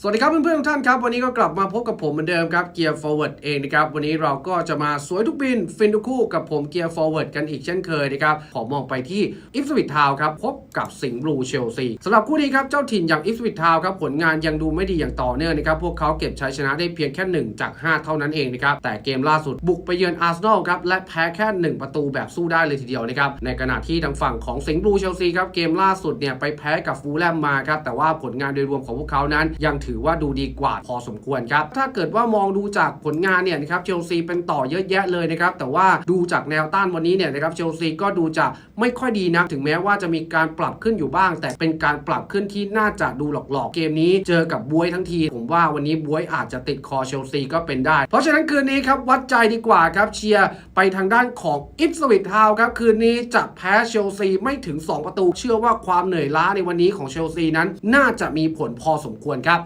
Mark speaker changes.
Speaker 1: สวัสดีครับเพื่อนๆทุกท่านครับ วันนี้ก็กลับมาพบกับผมเหมือนเดิมครับเกียร์ forward เองนะครับ วันนี้เราก็จะมาสวยทุกบิน ฟินทุกคู่กับผมเกียร์ forward กันอีกเช่นเคยนะครับ ขอมองไปที่อิฟสวิตทาวครับ พบกับสิงห์บลูเชลซีสำหรับคู่นี้ครับ เจ้าถิ่นอย่างอิฟสวิตทาวครับ ผลงานยังดูไม่ดีอย่างต่อเนื่องนะครับ พวกเขาเก็บชัยชนะได้เพียงแค่ 1 จาก 5 เท่านั้นเองนะครับ แต่เกมล่าสุดบุกไปเยือนอาร์เซนอลครับและแพ้แค่ 1 ประตูแบบสู้ได้เลยทีเดียวนะครับในขณะที่ทางฝั่งของสิงห์บลูเชลซีครับเกมล่าสุดเนี่ยไปแพ้กับฟูลแลมมาครับแต่ว่าผลงานโดยรวมของพวกเขานั้นยังถือว่าดูดีกว่าพอสมควรครับ ถ้าเกิดว่ามองดูจากผลงานเนี่ยนะครับเชลซีเป็นต่อเยอะแยะเลยนะครับ แต่ว่าดูจากแนวต้านวันนี้เนี่ยนะครับเชลซีก็ดูจะไม่ค่อยดีนะถึงแม้ว่าจะมีการปรับขึ้นอยู่บ้าง แต่เป็นการปรับขึ้นที่น่าจะดูหลอกๆ เกมนี้เจอกับบวยทั้งที ผมว่าวันนี้บวยอาจจะติดคอเชลซีก็เป็นได้ เพราะฉะนั้นคืนนี้ครับวัดใจดีกว่าครับเชียร์ไปทางด้านของอิฟสวิตทาวครับคืนนี้จะแพ้เชลซีไม่ถึง 2 ประตู เชื่อว่าความเหนื่อยล้าในวันนี้ของเชลซีนั้น น่าจะมีผลพอสมควรครับ